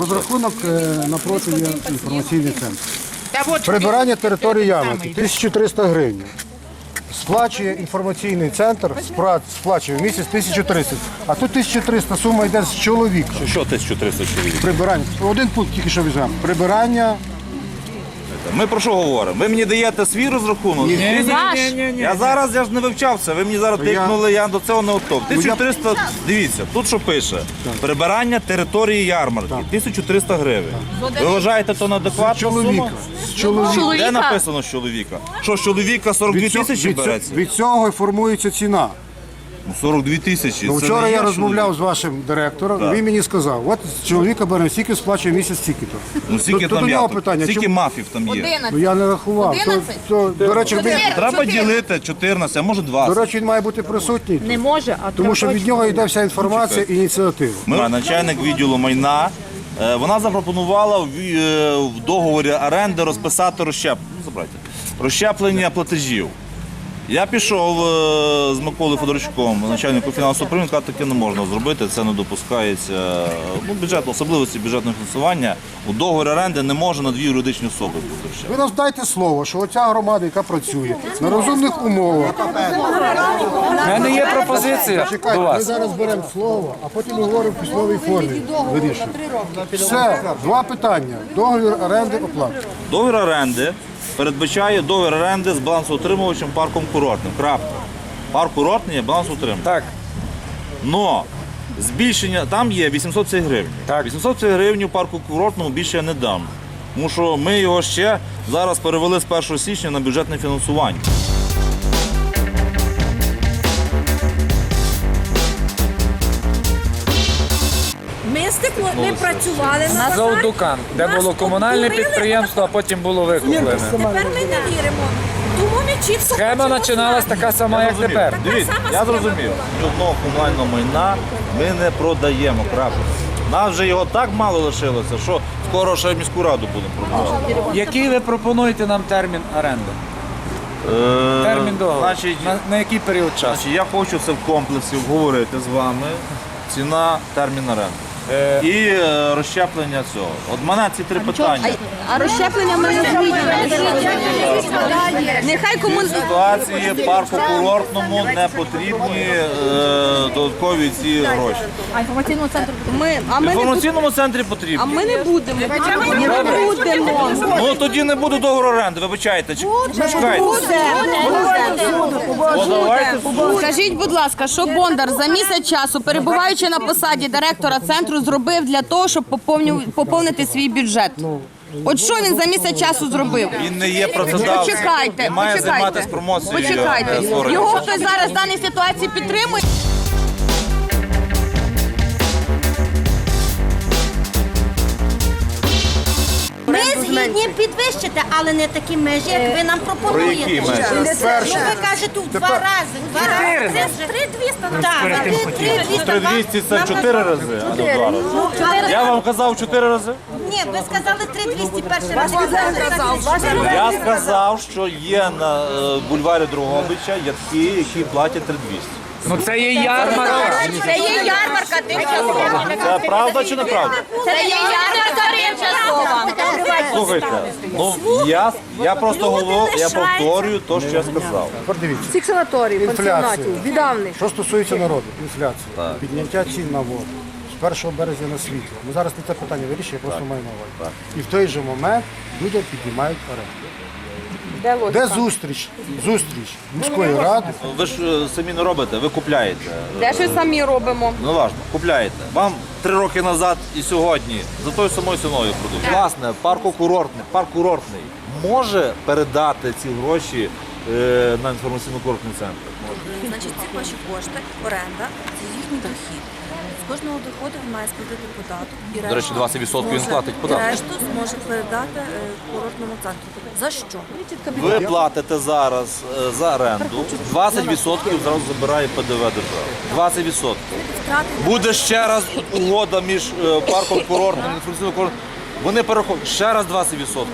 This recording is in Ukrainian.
Розрахунок е, напроти є інформаційний центр. Та от Прибирання території ярмарки 1300 гривень. Сплачує інформаційний центр, спра- сплачує в місяць 1300. А тут 1300 сума йде з чоловіка. Що 1300 чоловік? Прибирання. Один пункт тільки що візьмемо. Прибирання. Ми про що говоримо? Ви мені даєте свій розрахунок? Я зараз я ж не вивчав це. Ви мені зараз Я- тикнули, я до цього не готов. 1300, дивіться, тут що пише? Прибирання території ярмарки. 1300 гривень. Ви вважаєте то на адекватну Чоловіка. суму? З чоловіка. Де написано з чоловіка? Що з чоловіка 42 цього- тисячі від, цього- береться? від цього і формується ціна. Ну, 42 тисячі. Ну, Це вчора не я розмовляв чоловік. з вашим директором, він мені сказав, от з чоловіка беремо стільки сплачує місяць стільки-то. Ну, скільки То- то там я? нього тут? питання, Скільки чому- мафів там є? Ну я не рахував. То, 11? то, до речі, він, Треба ділити 14, а може до 20. речі, він має бути присутній. Не може, а Тому що від нього йде вся інформація і ініціатива. Ми, начальник відділу майна, е, вона запропонувала в, е, в договорі оренди розписати розщеп... ну, забирайте. розщеплення платежів. Я пішов е, з Миколою Федорчуком, начальником фінансового управління, сказав, таке не можна зробити, це не допускається. Ну, бюджет, особливості бюджетного фінансування. У договорі оренди не може на дві юридичні особи бути. Ви нам дайте слово, що оця громада, яка працює на розумних умовах. У мене є пропозиція до Чекайте, ми вас. зараз беремо слово, а потім говоримо в письмовій формі. Вирішуємо. Все, два питання. Договір оренди оплати. Договір оренди передбачає договір оренди з балансоутримувачем парком курортним. Крапка. Парк курортний є балансоутримувач. Так, Но збільшення там є 850 гривень. Так. 850 гривень у парку курортному більше я не дам. Тому що ми його ще зараз перевели з 1 січня на бюджетне фінансування. Стекло, ми працювали на базарі. Золдукан, де Нас було комунальне обдурили, підприємство, а потім було викуплене. Тепер ми не віримо. Тому ми чітко Схема починалась така сама, як тепер. Дивіться, сама я схема зрозумів. була. Ні одного комунального майна ми не продаємо. Крапка. Нас вже його так мало лишилося, що скоро ще міську раду будемо продавати. Який ви пропонуєте нам термін оренди? Е, Термін договору. Значить, На, на який період часу? Значить, я хочу це в комплексі обговорити з вами. Ціна, термін оренди. Е, І е, розщеплення цього. От мене ці три питання. А розщеплення ми не змінюємо. Нехай кому В ситуації парку курортному не потрібні е, додаткові ці гроші. А інформаційного центру ми, а В ми не будемо. інформаційному центрі потрібні. А ми не будемо. Не будемо. Ну тоді не буде договору оренди, вибачайте. Чек- Чекайте. О, давайте. Скажіть, будь ласка, що Бондар за місяць часу, перебуваючи на посаді директора центру, зробив для того, щоб поповню- поповнити свій бюджет? От що він за місяць часу зробив? Він не є працедавцем. Почекайте, Він має почекайте. займатися промоцією. е, Почекайте. створення. Його хтось зараз в даній ситуації підтримує. Підвищити, але не такі межі, як ви нам пропонуєте. Про які межі? Ну, ви кажете в два рази. в Два рази. Це три 200. Так, три 3200 це чотири рази, а не два рази. Ну, але- Я вам казав чотири рази? Ні, ви сказали 3200 перший раз. сказали. Я сказав, що є на е, бульварі Дрогобича ятки, які платять 3200. Ну це є ярмарка. Це є ярмарка тимчасова. Це правда чи неправда? Це є ярмарка тимчасова. Слухайте, ну я, я просто говорю, я повторюю те, що я сказав. Тепер дивіться. Всіх санаторій, пансіонатів, віддавних. Що стосується народу, інфляція, підняття цін на воду з 1 березня на світло. Ми зараз не це питання вирішуємо, я просто маю на увазі. І в той же момент людям піднімають оренду. Де логіка? Де зустріч? Зустріч міської ради. Ви ж е, самі не робите, ви купляєте. Де щось самі робимо? Ну важно, купляєте. Вам три роки назад і сьогодні за тою самою ціною продають. Власне, парк курортний, парк курортний може передати ці гроші е, на інформаційно-курортний центр. Значить, ці ваші кошти, оренда, це їхній дохід. З кожного доходу він має сплатити податок. І До речі, 20% він зможе- платить податок. І решту зможе передати е, курортному центру. За що? Ви платите зараз е, за оренду, 20% зразу забирає ПДВ держава. 20%. Втрати Буде ще раз угода між е, парком курортним і інформаційно курортним. Вони перераховують ще раз 20%.